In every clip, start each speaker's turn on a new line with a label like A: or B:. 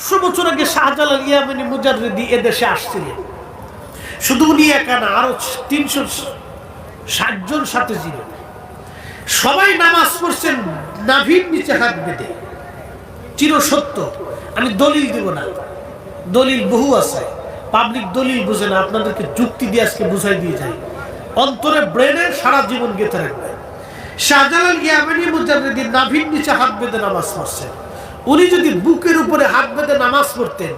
A: আটশো বছর আগে শাহজালাল ইয়ামিনী মুজারদি এদেশে আসছিলেন। শুধু উনি একা না, আরও তিনশো ষাটজন সাথে ছিল। সবাই নামাজ পড়ছেন, নাভির নিচে হাত বেঁধে। চির সত্য, আমি দলিল দেব না। দলিল বহু আছে। পাবলিক দলিল বুঝে না, আপনাদেরকে যুক্তি দিয়ে আজকে বুঝাই দিয়ে যাই। অন্তরে ব্রেনে সারা জীবন গেঁথে রাখবেন। শাহজালাল ইয়ামানি মুজাদ্দিন নাভির নিচে হাত বেঁধে নামাজ পড়ছেন। উনি যদি বুকের উপরে হাত বেঁধে নামাজ পড়তেন,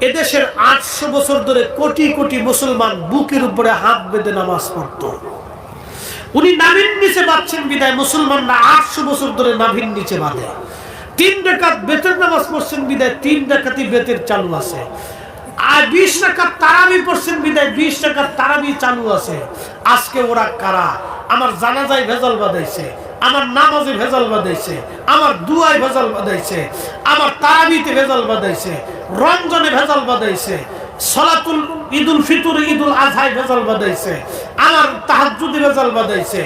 A: এদেশের আটশো বছর ধরে কোটি কোটি মুসলমান বুকের উপরে হাত বেঁধে নামাজ পড়তো। উনি নাভির নিচে বাঁধছেন বিদায়, মুসলমানরা আটশো বছর ধরে নাভির নিচে বাঁধে। তিন রেখাত বেতের নামাজ পড়ছেন বিদায়, তিন রেখাতি বেতের চালু আছে। আর বিশ টাকার তারাবি পড়ছেন বিদায়, বিশ টাকার তারাবি চালু আছে। আজকে ওরা কারা? আমার জানাজায় ভেজাল বাঁধাইছে। আমার নামাজে ভেজাল বাঁধাইছে আমার দুয়ায় ভেজাল বাঁধাইছে আমার তারাবিতে ভেজাল বাঁধাইছে রমজানে ভেজাল বাঁধাইছে সলাতুল ঈদুল ফিতর ঈদুল আজহায় ভেজাল বাঁধাইছে আমার তাহাজ্জুদে ভেজাল বাঁধাইছে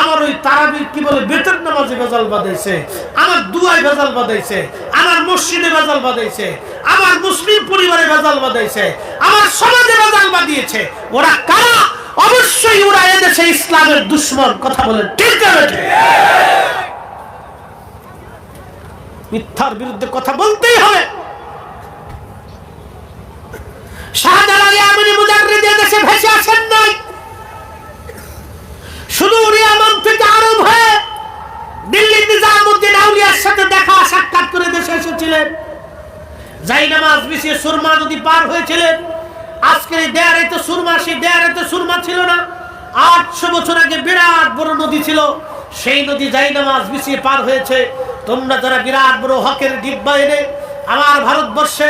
A: আমার ওই তারাবির কি বলে বেতন নামাজে ভেজাল বাঁধাইছে আমার দুয়ায় ভেজাল বাঁধাইছে আমার মসজিদে ভেজাল বাঁধাইছে আমার মুসলিম পরিবারে ভেজাল বাঁধাইছে আমার সমাজে ভেজাল বাঁধিয়েছে ওরা কারা অবশ্যই ওরা এদেশে ইসলামের দুশ্মন, কথা বলেন, ঠিক মিথ্যার বিরুদ্ধে কথা বলতেই হবে। শাহজালাল ভেসে আরব হয়ে আউলিয়ার সাথে দেখা সাক্ষাৎ করে দেশে এসেছিলেন। যাই নামাজ বিছিয়ে সুরমা নদী পার হয়েছিলেন আজকের দেয়ারে তো সুরমা, সেই দেয়ারে তো সুরমা ছিল না। আটশো বছর আগে বিরাট বড় নদী ছিল। সেই নদী যাই নামাজ বিছিয়ে পার হয়েছে। তোমরা যারা বিরাট বড় হকের ডিব্বা এনে আমার ভারতবর্ষে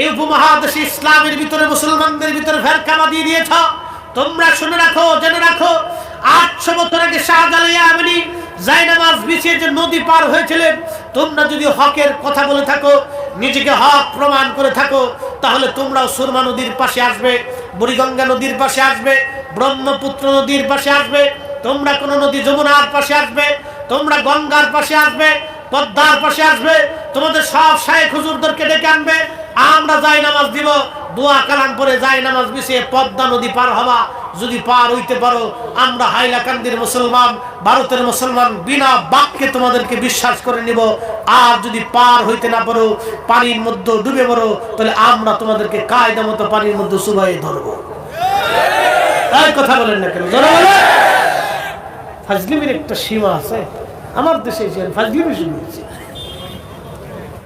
A: এই উপমহাদেশে ইসলামের ভিতরে, মুসলমানদের ভিতরে ফেরকামা দিয়ে দিয়েছ, তোমরা শুনে রাখো, জেনে রাখো, আটশো বছর আগে শাহজালাইয়া আমিনী জায়নামাজ বিছিয়ে যে নদী পার হয়েছিলেন, তোমরা যদি হকের কথা বলে থাকো, নিজেকে হক প্রমাণ করে থাকো তাহলে তোমরাও সুরমা নদীর পাশে আসবে, বুড়িগঙ্গা নদীর পাশে আসবে, ব্রহ্মপুত্র নদীর পাশে আসবে, তোমরা কোন নদী যমুনার পাশে আসবে, তোমরা গঙ্গার পাশে আসবে, পদ্মার পাশে আসবে, তোমাদের সব শায়েখ হুজুরদেরকে ডেকে আনবে, আমরা যাই নামাজ দিব, দোয়া কালাম পরে যাই নামাজ মিশিয়ে পদ্মা নদী পার হওয়া। যদি পার হইতে পারো, আমরা হাইলাকান্দির মুসলমান, ভারতের মুসলমান, বিনা বাক্যে তোমাদেরকে বিশ্বাস করে নিব। আর যদি পার হইতে না পারো, পানির মধ্যে ডুবে পড়ো তাহলে আমরা তোমাদেরকে কায়দা মতো পানির মধ্যে সুবাই ধরবো। এই কথা বলেন না কেন? ফাজলিমের একটা সীমা আছে। আমার দেশে যে ফাজলিমি শুরু